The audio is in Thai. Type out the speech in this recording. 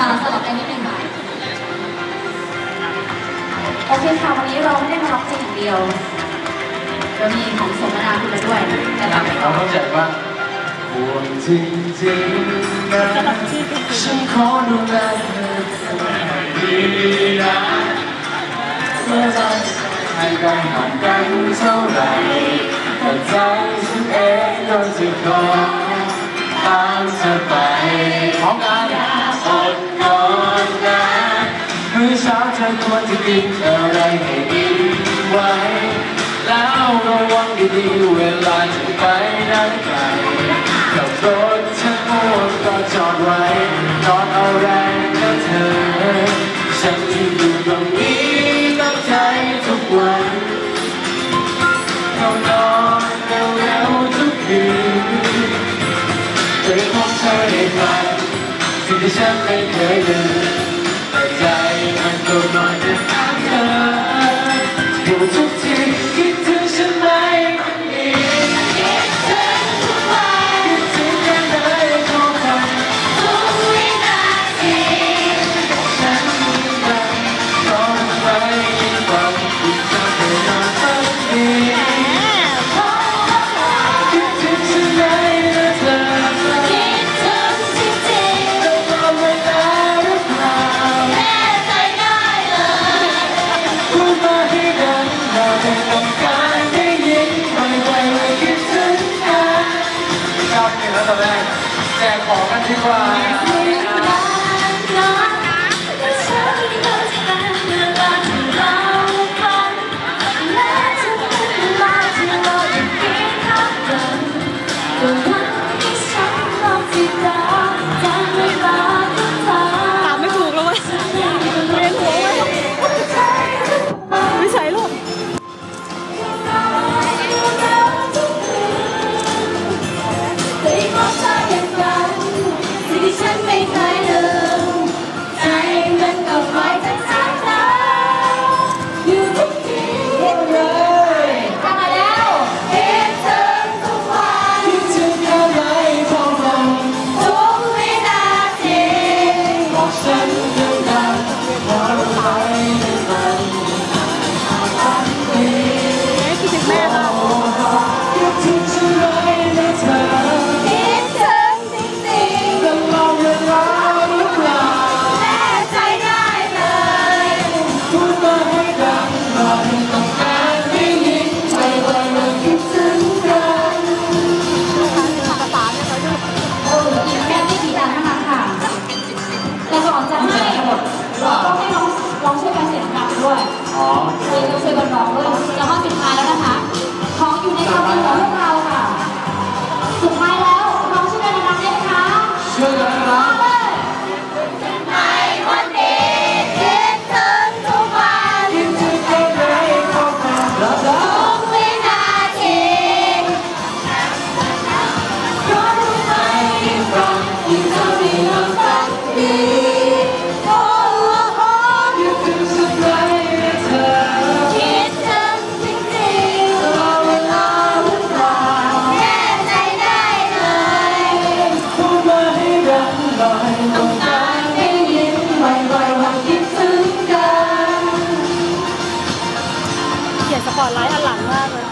อ่าสลับกันนิดนึงค่ะโอเคค่ะวันนี้เราไม่ได้มาร้องเพลงอย่างเดียวเรามีของสมนาคุณมาด้วยแต่เราไม่ร้เราองเข้าใจว่าห่วงจริงๆนะฉันขอดูแลเธอดีนะเมื่อไรให้กันห่างกันเท่าไหร่แต่ใจฉันเองก็จะขอตามเธอไป จะกินอะไรให้ดีไว้ แล้วระวังดีๆเวลาจะไปไหนไกลขับรถฉันมัวก็จอดไว้นอนเอาแรงนะเธอ ฉันที่อยู่ตรงนี้ตั้งใจทุกวันเข้านอนเร็วๆทุกคืนเคยพบเธอในฝันสิ่งที่ฉันไม่เคยลืม แจกข อ๋อช่วยช่วยกันร้องด้วยแล้วก็สุดท้ายแล้วนะคะของอยู่ในความคิดของพวกเราค่ะ สุดท้ายแล้วร้องช่วยกันดังๆได้ไหมคะช่วยกัน อร์ดไลท์อันหลังมากเลย